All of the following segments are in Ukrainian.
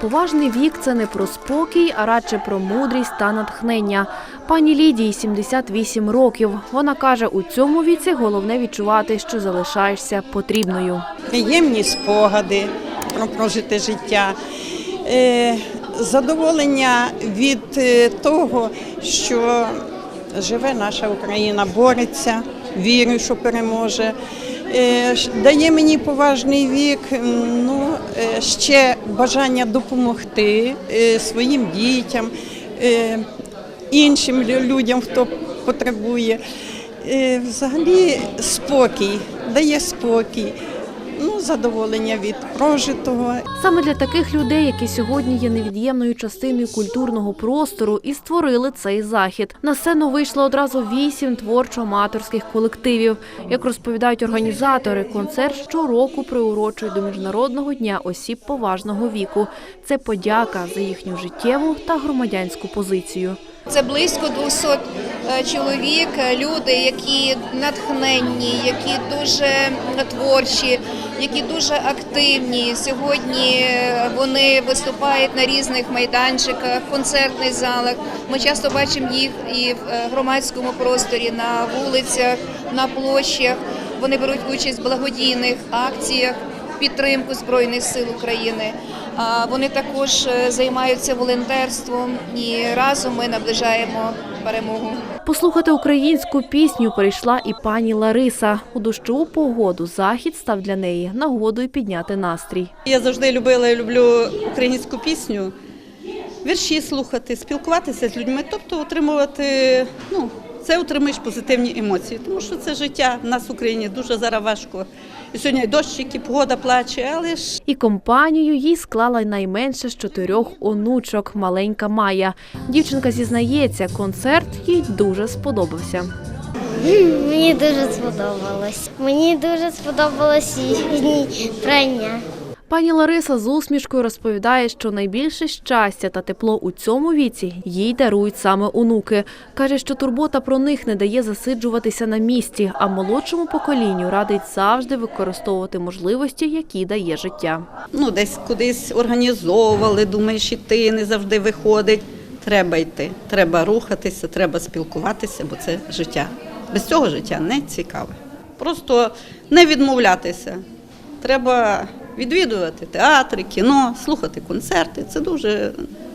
Поважний вік це не про спокій, а радше про мудрість та натхнення. Пані Лідії 78 років. Вона каже, у цьому віці головне відчувати, що залишаєшся потрібною. приємні спогади про прожите життя, е, задоволення від е, того, що живе наша Україна, бореться, вірю, що переможе. Е, Дає мені поважний вік, ну, е, ще бажання допомогти е, своїм дітям, іншим людям, хто потребує. Взагалі спокій, дає спокій, ну, задоволення від прожитого. Саме для таких людей, які сьогодні є невід'ємною частиною культурного простору, і створили цей захід. На сцену вийшло одразу вісім творчо-аматорських колективів. Як розповідають організатори, концерт щороку приурочують до міжнародного дня осіб поважного віку. Це подяка за їхню життєву та громадянську позицію. Це близько 200 е, чоловік, е, люди, які натхненні, які дуже творчі, які дуже активні. Сьогодні е, вони виступають на різних майданчиках, концертних залах. Ми часто бачимо їх і в е, громадському просторі, на вулицях, на площах. Вони беруть участь в благодійних акціях. Підтримку збройних сил України. Вони також е, займаються волонтерством і разом ми наближаємо перемогу. Послухати українську пісню прийшла і пані Лариса. У дощову погоду захід став для неї нагодою підняти настрій. Я завжди любила і люблю українську пісню, вірші слухати, спілкуватися з людьми, тобто отримувати, ну, це отримуєш позитивні емоції, тому що це життя в нас в Україні дуже зараз важко. І сьогодні дощик, і погода плаче, але ж І компанію їй склала найменше з чотирьох онучок маленька Майя. Дівчинка зізнається, концерт їй дуже сподобався. Мені дуже сподобалось. Мені дуже сподобалось їхні прання. Пані Лариса з усмішкою розповідає, що найбільше щастя та тепло у цьому віці їй дарують саме онуки. Каже, що турбота про них не дає засиджуватися на місці, а молодшому поколінню радить завжди використовувати можливості, які дає життя. ну, десь кудись організовували, думаєш, іти, не завжди виходить. Треба йти, треба рухатися, треба спілкуватися, бо це життя. Без цього життя не цікаве. Просто не відмовлятися. Треба відвідувати театри, кіно, слухати концерти. Це дуже,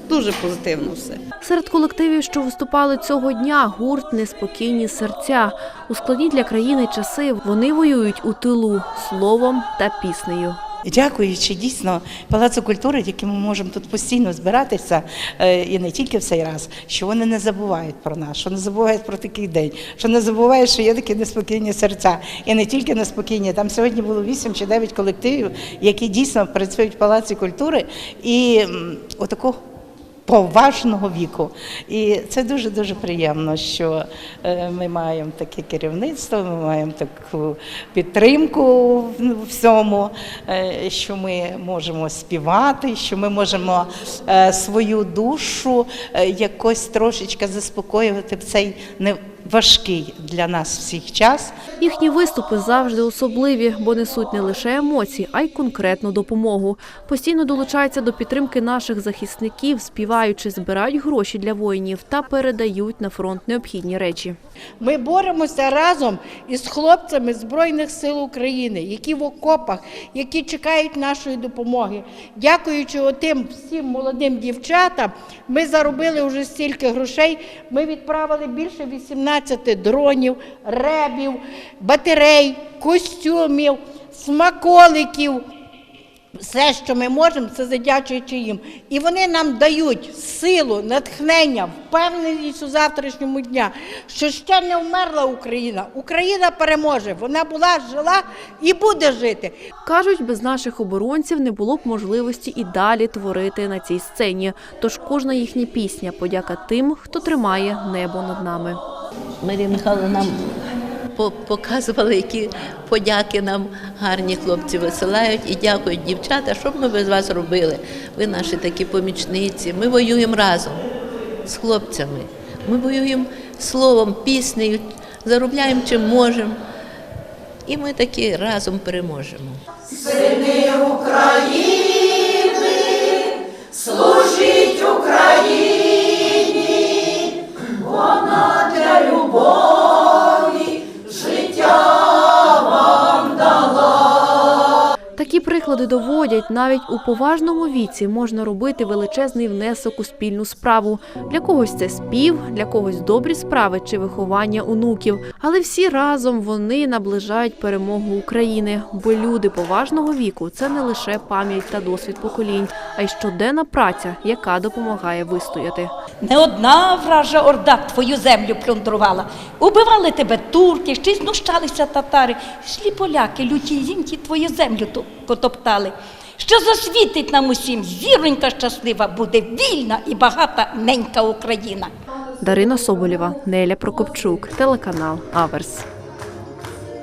дуже позитивно все. Серед колективів, що виступали цього дня, гурт Неспокійні серця. У складні для країни часи вони воюють у тилу словом та піснею. Дякуючи дійсно Палацу культури, яким ми можемо тут постійно збиратися, е, і не тільки в цей раз, що вони не забувають про нас, що не забувають про такий день, що не забувають, що є такі неспокійні серця. І не тільки неспокійні. Там сьогодні було 8 чи 9 колективів, які дійсно працюють в Палаці культури і отакого поважного віку. І це дуже дуже приємно, що е, ми маємо таке керівництво, ми маємо таку підтримку в всьому, е, що ми можемо співати, що ми можемо е, свою душу якось трошечки заспокоювати в цей неважкий для нас всіх час. Їхні виступи завжди особливі, бо несуть не лише емоції, а й конкретну допомогу. Постійно долучаються до підтримки наших захисників, співаючи, збирають гроші для воїнів та передають на фронт необхідні речі. Ми боремося разом із хлопцями Збройних сил України, які в окопах, які чекають нашої допомоги. Дякуючи отим всім молодим дівчатам, ми заробили вже стільки грошей. Ми відправили більше 18 дронів, ребів, батарей, костюмів, смаколиків. Все, що ми можемо, це задячуючи їм. І вони нам дають силу, натхнення, впевненість у завтрашньому дня, що ще не вмерла Україна. Україна переможе. Вона була, жила і буде жити. Кажуть, без наших оборонців не було б можливості і далі творити на цій сцені. Тож кожна їхня пісня подяка тим, хто тримає небо над нами. Марія Михайловна нам по- показувала, які подяки нам гарні хлопці висилають і дякують дівчата, що б ми без вас робили. Ви наші такі помічниці. Ми воюємо разом з хлопцями. Ми воюємо словом, піснею, заробляємо чим можемо. І ми такі разом переможемо. Сини України, приклади доводять, навіть у поважному віці можна робити величезний внесок у спільну справу. Для когось це спів, для когось добрі справи чи виховання онуків. Але всі разом вони наближають перемогу України. Бо люди поважного віку це не лише пам'ять та досвід поколінь, а й щоденна праця, яка допомагає вистояти. Не одна вража орда твою землю плюндрувала. Убивали тебе турки, ще знущалися татари. Шлі поляки, люті зіньки твою землю потоптали. Що засвітить нам усім, зіронька щаслива, буде вільна і багата ненька Україна. Дарина Соболєва, Неля Прокопчук, телеканал Аверс.